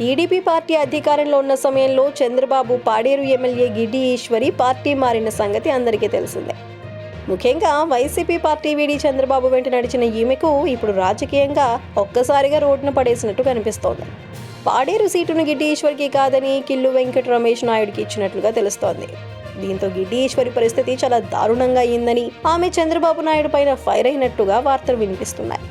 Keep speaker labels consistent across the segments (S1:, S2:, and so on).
S1: TDP party అధికారంలో ఉన్న సమయంలో చంద్రబాబు పాడేరు ఎమ్మెల్యే గిడ్డి ఈశ్వరి పార్టీ మారిన సంగతి అందరికీ తెలిసిందే. ముఖ్యంగా వైసీపీ పార్టీ వీడి చంద్రబాబు వెంట నడిచిన ఈమెకు ఇప్పుడు రాజకీయంగా ఒక్కసారిగా రోడ్డున పడేసినట్టు కనిపిస్తోంది. పాడేరు సీటును గిడ్డి ఈశ్వర్కి కాదని కిల్లు వెంకట రమేష్ నాయుడికి ఇచ్చినట్లుగా తెలుస్తోంది. దీంతో గిడ్డి ఈశ్వరి పరిస్థితి చాలా దారుణంగా అయిందని ఆమె చంద్రబాబు నాయుడు పైన ఫైర్ అయినట్టుగా వార్తలు వినిపిస్తున్నాయి.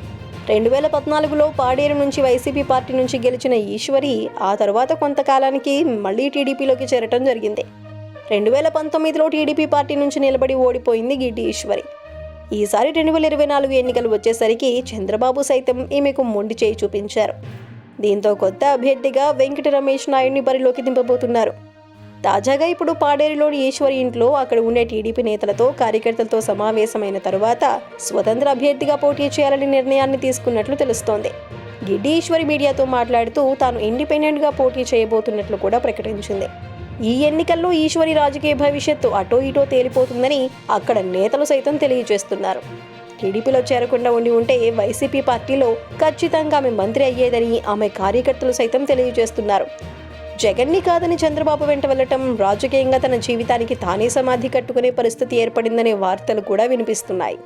S1: రెండు వేల పద్నాలుగులో పాడేరు నుంచి వైసీపీ పార్టీ నుంచి గెలిచిన ఈశ్వరి ఆ తర్వాత కొంతకాలానికి మళ్ళీ టీడీపీలోకి చేరటం జరిగింది. రెండు వేల పంతొమ్మిదిలో టీడీపీ పార్టీ నుంచి నిలబడి ఓడిపోయింది గిడ్డి ఈశ్వరి. ఈసారి రెండు వేల ఇరవై నాలుగు ఎన్నికలు వచ్చేసరికి చంద్రబాబు సైతం ఈమెకు మొండి చేయి చూపించారు. దీంతో కొత్త అభ్యర్థిగా వెంకట రమేష్ నాయుడిని బరిలోకి దింపబోతున్నారు. తాజాగా ఇప్పుడు పాడేరులోని ఈశ్వరి ఇంట్లో అక్కడ ఉండే టీడీపీ నేతలతో కార్యకర్తలతో సమావేశమైన తరువాత స్వతంత్ర అభ్యర్థిగా పోటీ చేయాలని నిర్ణయాన్ని తీసుకున్నట్లు తెలుస్తోంది. గిడ్డి ఈశ్వరి మీడియాతో మాట్లాడుతూ తాను ఇండిపెండెంట్గా పోటీ చేయబోతున్నట్లు కూడా ప్రకటించింది. ఈ ఎన్నికల్లో ఈశ్వరి రాజకీయ భవిష్యత్తు అటో ఇటో తేలిపోతుందని అక్కడ నేతలు సైతం తెలియజేస్తున్నారు. టీడీపీలో చేరకుండా ఉండి ఉంటే వైసీపీ పార్టీలో ఖచ్చితంగా ఆమె మంత్రి అయ్యేదని ఆమె కార్యకర్తలు సైతం తెలియజేస్తున్నారు. జగన్ని కాదని చంద్రబాబు వెంట వెళ్ళటం రాజకీయంగా తన జీవితానికి తానే సమాధి కట్టుకునే పరిస్థితి ఏర్పడిందనే వార్తలు కూడా వినిపిస్తున్నాయి.